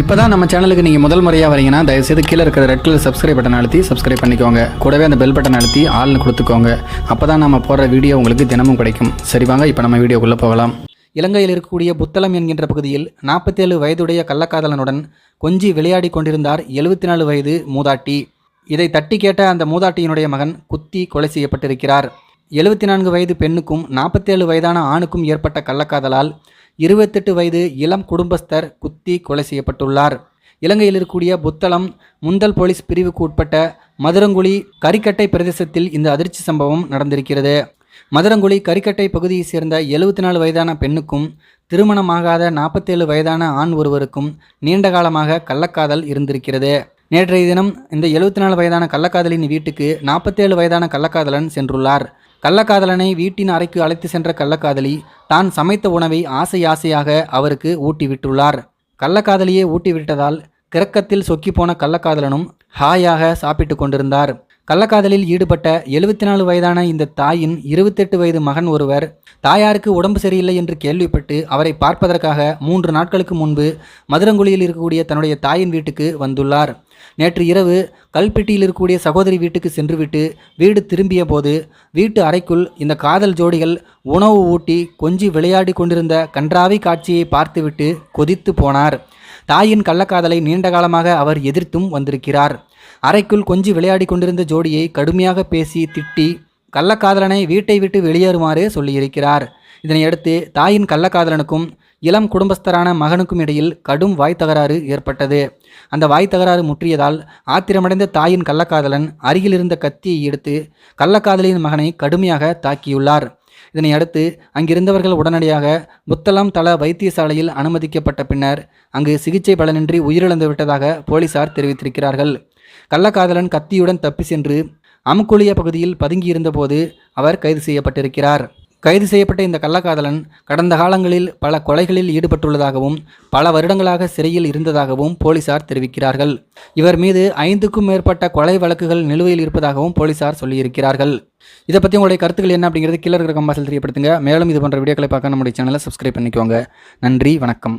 இப்போ தான் நம்ம சேனலுக்கு நீங்கள் முதல் முறையாக வரீங்கன்னா தயவுசெய்து கீழே இருக்கிற ரெட் கலர் சப்ஸ்கிரைப் பட்டன் அழுத்தி சப்ஸ்கிரைப் பண்ணிக்கோங்க. கூடவே அந்த பெல் பட்டன் அழுத்தி ஆள்னு கொடுத்துக்கோங்க. அப்போ தான் நம்ம போடுற வீடியோ உங்களுக்கு தினமும் கிடைக்கும். சரி வாங்க இப்போ நம்ம வீடியோக்குள்ளே போகலாம். இலங்கையில் இருக்கக்கூடிய புத்தளம் என்கின்ற பகுதியில் நாற்பத்தேழு வயதுடைய கள்ளக்காதலனுடன் கொஞ்சி விளையாடி கொண்டிருந்தார் எழுபத்தி நாலு வயது மூதாட்டி. இதை தட்டி கேட்ட அந்த மூதாட்டியினுடைய மகன் குத்தி கொலை செய்யப்பட்டிருக்கிறார். எழுபத்தி நான்கு வயது பெண்ணுக்கும் நாற்பத்தேழு வயதான ஆணுக்கும் ஏற்பட்ட கள்ளக்காதலால் இருபத்தெட்டு வயது இளம் குடும்பஸ்தர் குத்தி கொலை செய்யப்பட்டுள்ளார். இலங்கையில் இருக்கக்கூடிய புத்தளம் முந்தல் போலீஸ் பிரிவுக்கு உட்பட்ட மதுரங்குழி கரிக்கட்டை பிரதேசத்தில் இந்த அதிர்ச்சி சம்பவம் நடந்திருக்கிறது. மதுரங்குழி கரிக்கட்டை பகுதியைச் சேர்ந்த எழுபத்தி நாலு வயதான பெண்ணுக்கும் திருமணமாகாத நாற்பத்தேழு வயதான ஆண் ஒருவருக்கும் நீண்ட காலமாக கள்ளக்காதல் இருந்திருக்கிறது. நேற்றைய தினம் இந்த எழுபத்தி நாலு வயதான கள்ளக்காதலின் வீட்டுக்கு நாற்பத்தேழு வயதான கள்ளக்காதலன் சென்றுள்ளார். கள்ளக்காதலனை வீட்டின் அறைக்கு அழைத்து சென்ற கள்ளக்காதலி தான் சமைத்த உணவை ஆசை ஆசையாக அவருக்கு ஊட்டிவிட்டுள்ளார். கள்ளக்காதலியே ஊட்டிவிட்டதால் கிறக்கத்தில் சொக்கிப்போன கள்ளக்காதலனும் ஹாயாக சாப்பிட்டு கொண்டிருந்தார். கள்ளக்காதலில் ஈடுபட்ட எழுபத்தி நாலு வயதான இந்த தாயின் இருபத்தெட்டு வயது மகன் ஒருவர் தாயாருக்கு உடம்பு சரியில்லை என்று கேள்விப்பட்டு அவரை பார்ப்பதற்காக மூன்று நாட்களுக்கு முன்பு மதுரங்குழியில் இருக்கக்கூடிய தன்னுடைய தாயின் வீட்டுக்கு வந்துள்ளார். நேற்று இரவு கல்பெட்டியில் இருக்கக்கூடிய சகோதரி வீட்டுக்கு சென்றுவிட்டு வீடு திரும்பிய போது வீட்டு அறைக்குள் இந்த காதல் ஜோடிகள் உணவு ஊட்டி கொஞ்சி விளையாடி கொண்டிருந்த கன்றாவி காட்சியை பார்த்துவிட்டு கொதித்து போனார். தாயின் கள்ளக்காதலை நீண்ட காலமாக அவர் எதிர்த்தும் வந்திருக்கிறார். அறைக்குள் கொஞ்சி விளையாடி கொண்டிருந்த ஜோடியை கடுமையாக பேசி திட்டி கள்ளக்காதலனை வீட்டை விட்டு வெளியேறுமாறு சொல்லியிருக்கிறார். இதனையடுத்து தாயின் கள்ளக்காதலனுக்கும் இளம் குடும்பஸ்தரான மகனுக்கும் இடையில் கடும் வாய் தகராறு ஏற்பட்டது. அந்த வாய் தகராறு முற்றியதால் ஆத்திரமடைந்த தாயின் கள்ளக்காதலன் அருகிலிருந்த கத்தியை எடுத்து கள்ளக்காதலியின் மகனை கடுமையாக தாக்கியுள்ளார். இதனை அடுத்து அங்கிருந்தவர்கள் உடனடியாக முத்தலாம் தள வைத்தியசாலையில் அனுமதிக்கப்பட்ட பின்னர் அங்கு சிகிச்சை பலனின்றி உயிரிழந்து விட்டதாக போலீசார் தெரிவித்திருக்கிறார்கள். கள்ளக்காதலன் கத்தியுடன் தப்பி சென்று அமுக்குளிய பகுதியில் பதுங்கியிருந்தபோது அவர் கைது செய்யப்பட்டிருக்கிறார். கைது செய்யப்பட்ட இந்த கள்ளக்காதலன் கடந்த காலங்களில் பல கொலைகளில் ஈடுபட்டுள்ளதாகவும் பல வருடங்களாக சிறையில் இருந்ததாகவும் போலீசார் தெரிவிக்கிறார்கள். இவர் மீது ஐந்துக்கும் மேற்பட்ட கொலை வழக்குகள் நிலுவையில் இருப்பதாகவும் போலீசார் சொல்லியிருக்கிறார்கள். இதை பற்றி உங்களுடைய கருத்துக்கள் என்ன அப்படிங்கிறது கீழே இருக்கிற கம்பாசல் தெரியப்படுத்துங்க. மேலும் இது போன்ற வீடியோக்களை பார்க்க நம்முடைய சேனலை சப்ஸ்கிரைப் பண்ணிக்கோங்க. நன்றி வணக்கம்.